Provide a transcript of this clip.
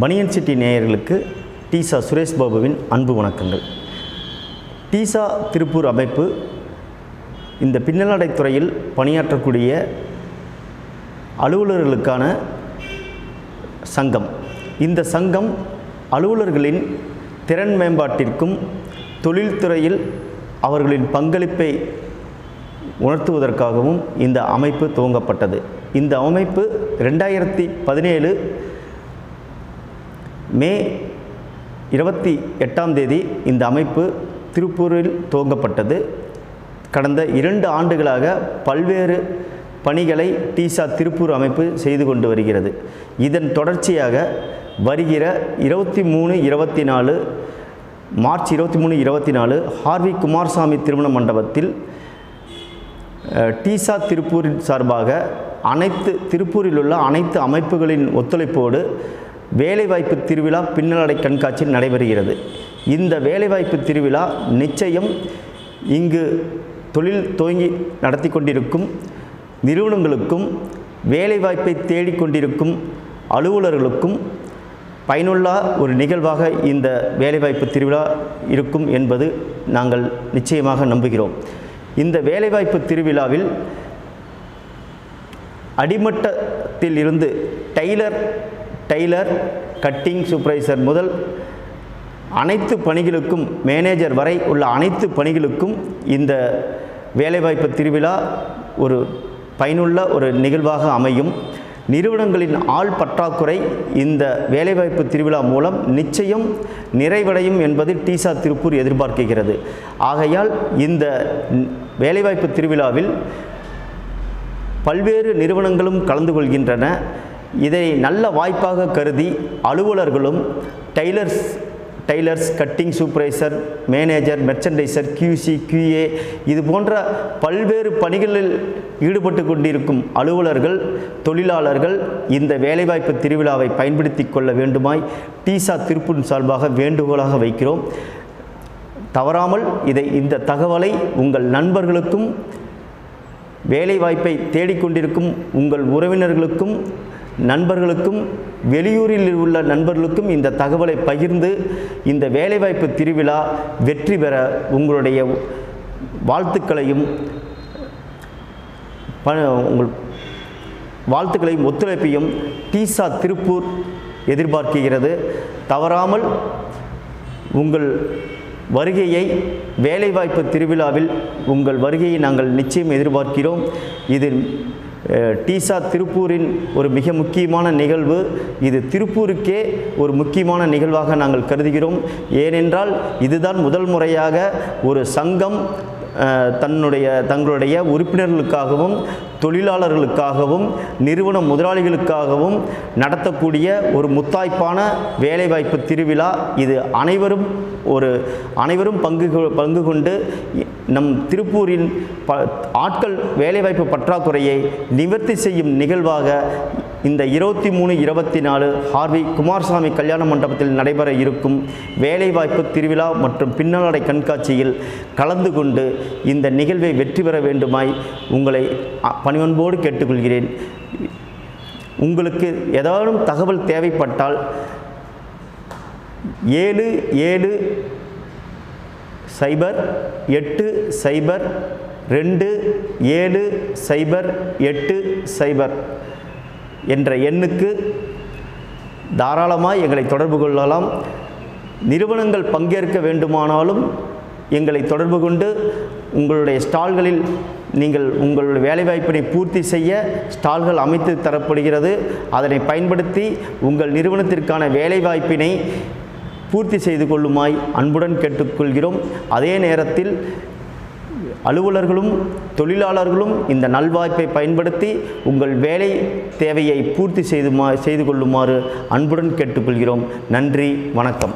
பனியன் சிட்டி நேயர்களுக்கு டீசா சுரேஷ் பாபுவின் அன்பு வணக்கங்கள். டீசா திருப்பூர் அமைப்பு இந்த பின்னலாடைத்துறையில் பணியாற்றக்கூடிய அலுவலர்களுக்கான சங்கம். இந்த சங்கம் அலுவலர்களின் திறன் மேம்பாட்டிற்கும் தொழில்துறையில் அவர்களின் பங்களிப்பை உணர்த்துவதற்காகவும் இந்த அமைப்பு துவங்கப்பட்டது. இந்த அமைப்பு ரெண்டாயிரத்தி பதினேழு மே இருபத்தி எட்டாம் தேதி இந்த அமைப்பு திருப்பூரில் துவங்கப்பட்டது. கடந்த இரண்டு ஆண்டுகளாக பல்வேறு பணிகளை டிசா திருப்பூர் அமைப்பு செய்து கொண்டு வருகிறது. இதன் தொடர்ச்சியாக வருகிற இருபத்தி மூணு இருபத்தி நாலு மார்ச் இருபத்தி மூணு இருபத்தி நாலு ஹார்வி குமாரசாமி திருமண மண்டபத்தில் டிசா திருப்பூரின் சார்பாக அனைத்து திருப்பூரில் உள்ள அனைத்து அமைப்புகளின் ஒத்துழைப்போடு வேலைவாய்ப்பு திருவிழா பின்னலடை கண்காட்சி நடைபெறுகிறது. இந்த வேலைவாய்ப்பு திருவிழா நிச்சயம் இங்கு தொழில் துவங்கி நடத்தி கொண்டிருக்கும் நிறுவனங்களுக்கும் வேலைவாய்ப்பை தேடிக்கொண்டிருக்கும் அலுவலர்களுக்கும் பயனுள்ள ஒரு நிகழ்வாக இந்த வேலைவாய்ப்பு திருவிழா இருக்கும் என்பது நாங்கள் நிச்சயமாக நம்புகிறோம். இந்த வேலைவாய்ப்பு திருவிழாவில் அடிமட்டத்தில் இருந்து டெய்லர் டெய்லர் கட்டிங் சூப்பர்வைசர் முதல் அனைத்து பணிகளுக்கும் மேனேஜர் வரை உள்ள அனைத்து பணிகளுக்கும் இந்த வேலைவாய்ப்பு திருவிழா ஒரு பயனுள்ள ஒரு நிகழ்வாக அமையும். நிறுவனங்களின் ஆள் பற்றாக்குறை இந்த வேலைவாய்ப்பு திருவிழா மூலம் நிச்சயம் நிறைவடையும் என்பது டீசா திருப்பூர் எதிர்பார்க்கிறது. ஆகையால் இந்த வேலைவாய்ப்பு திருவிழாவில் பல்வேறு நிறுவனங்களும் கலந்து கொள்கின்றன. இதை நல்ல வாய்ப்பாக கருதி அலுவலர்களும் tailors tailors cutting supervisor manager merchandiser QC QA இது போன்ற பல்வேறு பணிகளில் ஈடுபட்டு கொண்டிருக்கும் அலுவலர்கள் தொழிலாளர்கள் இந்த வேலைவாய்ப்பு திருவிழாவை பயன்படுத்தி கொள்ள வேண்டுமாய் டீசா திருப்பூர் சார்பாக வேண்டுகோளாக வைக்கிறோம். தவறாமல் இதை இந்த தகவலை உங்கள் நண்பர்களுக்கும் வேலைவாய்ப்பை தேடிக்கொண்டிருக்கும் உங்கள் உறவினர்களுக்கும் நண்பர்களுக்கும் வெளியூரில் உள்ள நண்பர்களுக்கும் இந்த தகவலை பகிர்ந்து இந்த வேலைவாய்ப்பு திருவிழா வெற்றி பெற உங்களுடைய வாழ்த்துக்களையும் ப உங்கள் வாழ்த்துக்களையும் ஒத்துழைப்பையும் டீசா திருப்பூர் எதிர்பார்க்கிறது. தவறாமல் உங்கள் வருகையை வேலைவாய்ப்பு திருவிழாவில் உங்கள் வருகையை நாங்கள் நிச்சயம் எதிர்பார்க்கிறோம். இதில் டீசா திருப்பூரின் ஒரு மிக முக்கியமான நிகழ்வு. இது திருப்பூருக்கே ஒரு முக்கியமான நிகழ்வாக நாங்கள் கருதுகிறோம். ஏனென்றால் இதுதான் முதல் முறையாக ஒரு சங்கம் தன்னுடைய தங்களுடைய உறுப்பினர்களுக்காகவும் தொழிலாளர்களுக்காகவும் நிறுவன முதலாளிகளுக்காகவும் நடத்தக்கூடிய ஒரு முத்தாய்ப்பான வேலைவாய்ப்பு திருவிழா இது அனைவரும் ஒரு அனைவரும் பங்கு கொ- பங்கு கொண்டு நம் திருப்பூரின் ப ஆட்கள் வேலைவாய்ப்பு பற்றாக்குறையை நிவர்த்தி செய்யும் நிகழ்வாக இந்த இருபத்தி மூணு இருபத்தி நாலு ஹார்வி குமாரசாமி கல்யாண மண்டபத்தில் நடைபெற இருக்கும் வேலைவாய்ப்பு திருவிழா மற்றும் பின்னலாடை கண்காட்சியில் கலந்து கொண்டு இந்த நிகழ்வை வெற்றி பெற வேண்டுமாய் உங்களை பணிவன்போடு கேட்டுக்கொள்கிறேன். உங்களுக்கு ஏதாவது தகவல் தேவைப்பட்டால் ஏழு ஏழு சைபர் எட்டு சைபர் ரெண்டு ஏழு சைபர் எட்டு சைபர் என்ற எண்ணுக்கு தாராளமாக எங்களை தொடர்பு கொள்ளலாம். நிறுவனங்கள் பங்கேற்க வேண்டுமானாலும் எங்களை தொடர்பு கொண்டு உங்களுடைய ஸ்டால்களில் நீங்கள் உங்களுடைய வேலைவாய்ப்பினை பூர்த்தி செய்ய ஸ்டால்கள் அமைத்து தரப்படுகிறது. அதனை பயன்படுத்தி உங்கள் நிறுவனத்திற்கான வேலைவாய்ப்பினை பூர்த்தி செய்து கொள்ளுமாய் அன்புடன் கேட்டுக்கொள்கிறோம். அதே நேரத்தில் அலுவலர்களும் தொழிலாளர்களும் இந்த நல்வாய்ப்பை பயன்படுத்தி உங்கள் வேலை தேவையை பூர்த்தி செய்துமா செய்து கொள்ளுமாறு அன்புடன் கேட்டுக்கொள்கிறோம். நன்றி வணக்கம்.